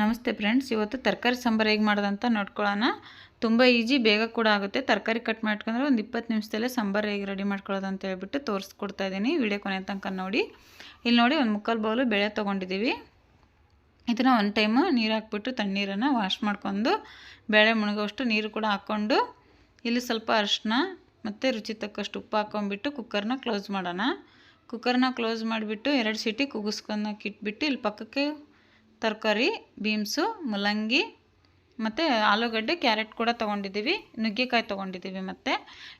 ನಮಸ್ತೆ ಫ್ರೆಂಡ್ಸ್, ಇವತ್ತು ತರಕಾರಿ ಸಾಂಬಾರು ಹೇಗೆ ಮಾಡೋದಂತ ನೋಡ್ಕೊಳ್ಳೋಣ. ತುಂಬ ಈಜಿ ಬೇಗ ಕೂಡ ಆಗುತ್ತೆ. ತರಕಾರಿ ಕಟ್ ಮಾಡ್ಕೊಂಡ್ರೆ ಒಂದು ಇಪ್ಪತ್ತು ನಿಮಿಷದಲ್ಲೇ ಸಾಂಬಾರು ಹೇಗೆ ರೆಡಿ ಮಾಡ್ಕೊಳ್ಳೋದು ಅಂತ ಹೇಳ್ಬಿಟ್ಟು ತೋರಿಸ್ಕೊಡ್ತಾ ಇದ್ದೀನಿ ವಿಡಿಯೋ ಕೊನೆ ತನಕ ನೋಡಿ. ಇಲ್ಲಿ ನೋಡಿ ಒಂದು ಮುಕ್ಕಾಲು ಬೌಲು ಬೇಳೆ ತೊಗೊಂಡಿದ್ದೀವಿ ಇದನ್ನು ಒಂದು ಟೈಮು ನೀರು ಹಾಕ್ಬಿಟ್ಟು ತಣ್ಣೀರನ್ನು ವಾಶ್ ಮಾಡ್ಕೊಂಡು ಬೇಳೆ ಮುಳುಗೋಷ್ಟು ನೀರು ಕೂಡ ಹಾಕ್ಕೊಂಡು ಇಲ್ಲಿ ಸ್ವಲ್ಪ ಅರಿಶಿನ ಮತ್ತು ರುಚಿ ತಕ್ಕಷ್ಟು ಉಪ್ಪು ಹಾಕ್ಕೊಂಡ್ಬಿಟ್ಟು ಕುಕ್ಕರ್ನ ಕ್ಲೋಸ್ ಮಾಡೋಣ. ಕುಕ್ಕರ್ನ ಕ್ಲೋಸ್ ಮಾಡಿಬಿಟ್ಟು ಎರಡು ಸೀಟಿ ಕುಗ್ಸ್ಕೊಂಡಕ್ಕೆ ಇಟ್ಬಿಟ್ಟು ಇಲ್ಲಿ ಪಕ್ಕಕ್ಕೆ ತರಕಾರಿ, ಬೀನ್ಸು ಮೂಲಂಗಿ ಮತ್ತು ಆಲೂಗಡ್ಡೆ, ಕ್ಯಾರೆಟ್ ಕೂಡ ತೊಗೊಂಡಿದ್ದೀವಿ. ನುಗ್ಗೆಕಾಯಿ ತೊಗೊಂಡಿದ್ದೀವಿ ಮತ್ತು.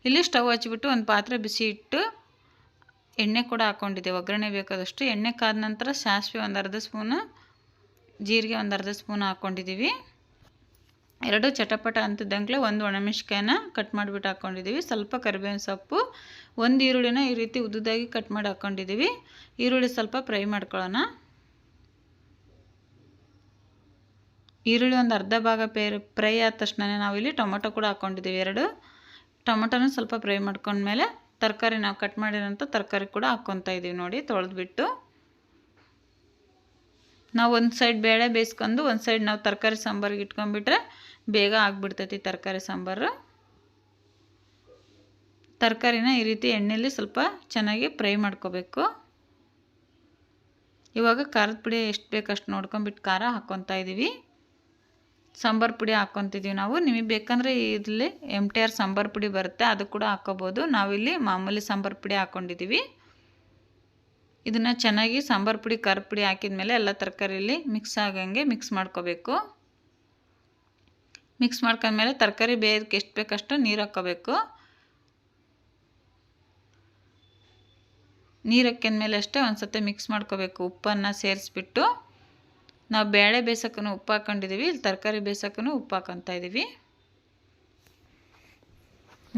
ಇಲ್ಲಿ ಸ್ಟವ್ ಹಚ್ಚಿಬಿಟ್ಟು ಒಂದು ಪಾತ್ರೆ ಬಿಸಿ ಇಟ್ಟು ಎಣ್ಣೆ ಕೂಡ ಹಾಕ್ಕೊಂಡಿದ್ದೀವಿ ಒಗ್ಗರಣೆ ಬೇಕಾದಷ್ಟು. ಎಣ್ಣೆ ಕಾದ ನಂತರ ಸಾಸಿವೆ ಒಂದು ಅರ್ಧ ಸ್ಪೂನು, ಜೀರಿಗೆ ಒಂದು ಅರ್ಧ ಸ್ಪೂನ್ ಹಾಕ್ಕೊಂಡಿದ್ದೀವಿ ಎರಡು ಚಟಪಟ ಅಂತಿದ್ದಂಗೆ ಒಂದು ಒಣಮೆಣ್ಸಿಕಾಯನ್ನ ಕಟ್ ಮಾಡಿಬಿಟ್ಟು ಹಾಕ್ಕೊಂಡಿದ್ದೀವಿ ಸ್ವಲ್ಪ ಕರಿಬೇವಿನ ಸೊಪ್ಪು, ಒಂದು ಈರುಳ್ಳಿನ ಈ ರೀತಿ ಉದ್ದುದಾಗಿ ಕಟ್ ಮಾಡಿ ಹಾಕ್ಕೊಂಡಿದ್ದೀವಿ ಈರುಳ್ಳಿ ಸ್ವಲ್ಪ ಫ್ರೈ ಮಾಡ್ಕೊಳ್ಳೋಣ. ಈರುಳ್ಳಿ ಒಂದು ಅರ್ಧ ಭಾಗ ಪೇರ್ ಫ್ರೈ ಆದ ತಕ್ಷಣ ನಾವಿಲ್ಲಿ ಟೊಮೊಟೊ ಕೂಡ ಹಾಕ್ಕೊಂಡಿದ್ದೀವಿ. ಎರಡು ಟೊಮೊಟೊನೂ ಸ್ವಲ್ಪ ಫ್ರೈ ಮಾಡ್ಕೊಂಡ್ಮೇಲೆ ತರಕಾರಿ ನಾವು ಕಟ್ ಮಾಡಿರೋಂಥ ತರಕಾರಿ ಕೂಡ ಹಾಕ್ಕೊತಾ ಇದ್ದೀವಿ ನೋಡಿ, ತೊಳೆದ್ಬಿಟ್ಟು. ನಾವು ಒಂದು ಸೈಡ್ ಬೇಳೆ ಬೇಯಿಸ್ಕೊಂಡು ಒಂದು ಸೈಡ್ ನಾವು ತರಕಾರಿ ಸಾಂಬಾರಿಗೆ ಇಟ್ಕೊಂಡ್ಬಿಟ್ರೆ ಬೇಗ ಆಗಿಬಿಡ್ತೈತಿ ತರಕಾರಿ ಸಾಂಬಾರು. ತರಕಾರಿನ ಈ ರೀತಿ ಎಣ್ಣೆಯಲ್ಲಿ ಸ್ವಲ್ಪ ಚೆನ್ನಾಗಿ ಫ್ರೈ ಮಾಡ್ಕೋಬೇಕು. ಇವಾಗ ಖಾರದ ಪುಡಿ ಎಷ್ಟು ಬೇಕು ಅಷ್ಟು ನೋಡ್ಕೊಂಬಿಟ್ಟು ಖಾರ ಹಾಕ್ಕೊತಾ ಇದ್ದೀವಿ. ಸಾಂಬಾರು ಪುಡಿ ಹಾಕ್ಕೊತಿದ್ದೀವಿ ನಾವು. ನಿಮಗೆ ಬೇಕಂದರೆ ಇಲ್ಲಿ ಎಂ ಟಿ ಆರ್ ಸಾಂಬಾರು ಪುಡಿ ಬರುತ್ತೆ, ಅದು ಕೂಡ ಹಾಕ್ಕೋಬೋದು. ನಾವಿಲ್ಲಿ ಮಾಮೂಲಿ ಸಾಂಬಾರು ಪುಡಿ ಹಾಕ್ಕೊಂಡಿದ್ದೀವಿ ಇದನ್ನು ಚೆನ್ನಾಗಿ ಸಾಂಬಾರು ಪುಡಿ ಕರ್ ಪುಡಿ ಹಾಕಿದ ಮೇಲೆ ಎಲ್ಲ ತರಕಾರಿಯಲ್ಲಿ ಮಿಕ್ಸ್ ಆಗೋಂಗೆ ಮಿಕ್ಸ್ ಮಾಡ್ಕೋಬೇಕು. ಮಿಕ್ಸ್ ಮಾಡ್ಕೊಂಡ್ಮೇಲೆ ತರಕಾರಿ ಬೇಯೋದಕ್ಕೆ ಎಷ್ಟು ಬೇಕಷ್ಟು ನೀರು ಹಾಕ್ಕೋಬೇಕು. ನೀರು ಹಾಕಿದ್ಮೇಲೆ ಅಷ್ಟೇ ಒಂದು ಸತಿ ಮಿಕ್ಸ್ ಮಾಡ್ಕೋಬೇಕು. ಉಪ್ಪನ್ನು ಸೇರಿಸ್ಬಿಟ್ಟು. ನಾವು ಬೇಳೆ ಬೇಸಕ್ಕೂ ಉಪ್ಪು ಹಾಕೊಂಡಿದ್ದೀವಿ, ಇಲ್ಲಿ ತರಕಾರಿ ಬೇಯಿಸೋಕ್ಕೂ ಉಪ್ಪು ಹಾಕೊತಾ ಇದ್ದೀವಿ.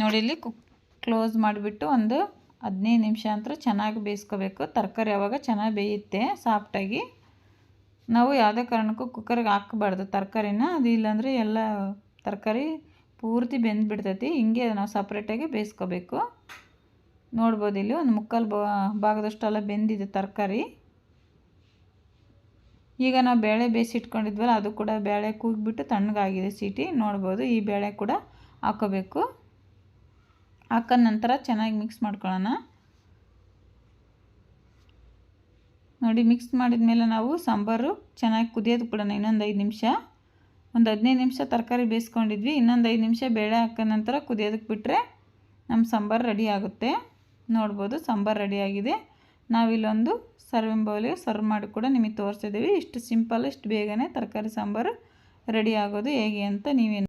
ನೋಡಿ, ಇಲ್ಲಿ ಕುಕ್ ಕ್ಲೋಸ್ ಮಾಡಿಬಿಟ್ಟು ಒಂದು ಹದಿನೈದು ನಿಮಿಷ ಅಂತ ಚೆನ್ನಾಗಿ ಬೇಯಿಸ್ಕೋಬೇಕು. ತರಕಾರಿ ಯಾವಾಗ ಚೆನ್ನಾಗಿ ಬೇಯುತ್ತೆ ಸಾಫ್ಟಾಗಿ ನಾವು ಯಾವುದೇ ಕಾರಣಕ್ಕೂ ಕುಕ್ಕರ್ಗೆ ಹಾಕಬಾರ್ದು. ತರಕಾರಿನ, ಅದು ಇಲ್ಲಾಂದರೆ ಎಲ್ಲ ತರಕಾರಿ ಪೂರ್ತಿ ಬೆಂದುಬಿಡ್ತೈತಿ. ಹಿಂಗೆ ನಾವು ಸಪ್ರೇಟಾಗಿ ಬೇಯಿಸ್ಕೋಬೇಕು. ನೋಡ್ಬೋದು, ಇಲ್ಲಿ ಒಂದು ಮುಕ್ಕಾಲು ಭಾಗದಷ್ಟೆಲ್ಲ ಬೆಂದಿದೆ ತರಕಾರಿ. ಈಗ ನಾವು ಬೇಳೆ ಬೇಯಿಸಿಟ್ಕೊಂಡಿದ್ವಲ್ಲ, ಅದು ಕೂಡ ಬೇಳೆ ಕೂಗಿಬಿಟ್ಟು ತಣ್ಣಗಾಗಿದೆ ಸೀಟಿ. ನೋಡ್ಬೋದು, ಈ ಬೇಳೆ ಕೂಡ ಹಾಕೋಬೇಕು. ಹಾಕೊಂಡ ನಂತರ ಚೆನ್ನಾಗಿ ಮಿಕ್ಸ್ ಮಾಡ್ಕೊಳ್ಳೋಣ. ನೋಡಿ ಮಿಕ್ಸ್ ಮಾಡಿದ ಮೇಲೆ ನಾವು ಸಾಂಬಾರು ಚೆನ್ನಾಗಿ ಕುದಿಯೋದು ಬಿಡೋಣ ಇನ್ನೊಂದು ಐದು ನಿಮಿಷ. ಒಂದು ಹದಿನೈದು ನಿಮಿಷ ತರಕಾರಿ ಬೇಯಿಸ್ಕೊಂಡಿದ್ವಿ. ಇನ್ನೊಂದು ಐದು ನಿಮಿಷ ಬೇಳೆ ಹಾಕೋ ನಂತರ ಕುದಿಯೋದಕ್ಕೆ ಬಿಟ್ಟರೆ ನಮ್ಮ ಸಾಂಬಾರು ರೆಡಿ ಆಗುತ್ತೆ. ನೋಡ್ಬೋದು, ಸಾಂಬಾರು ರೆಡಿಯಾಗಿದೆ ನಾವಿಲ್ಲೊಂದು ಸರ್ವಿಂಗ್ ಬೌಲಿಗೆ ಸರ್ವ್ ಮಾಡಿ ಕೂಡ ನಿಮಗೆ ತೋರಿಸಿದ್ದೀವಿ. ಇಷ್ಟು ಸಿಂಪಲ್, ಇಷ್ಟು ಬೇಗನೆ ತರಕಾರಿ ಸಾಂಬಾರು ರೆಡಿ ಆಗೋದು ಹೇಗೆ ಅಂತ ನೀವೇನು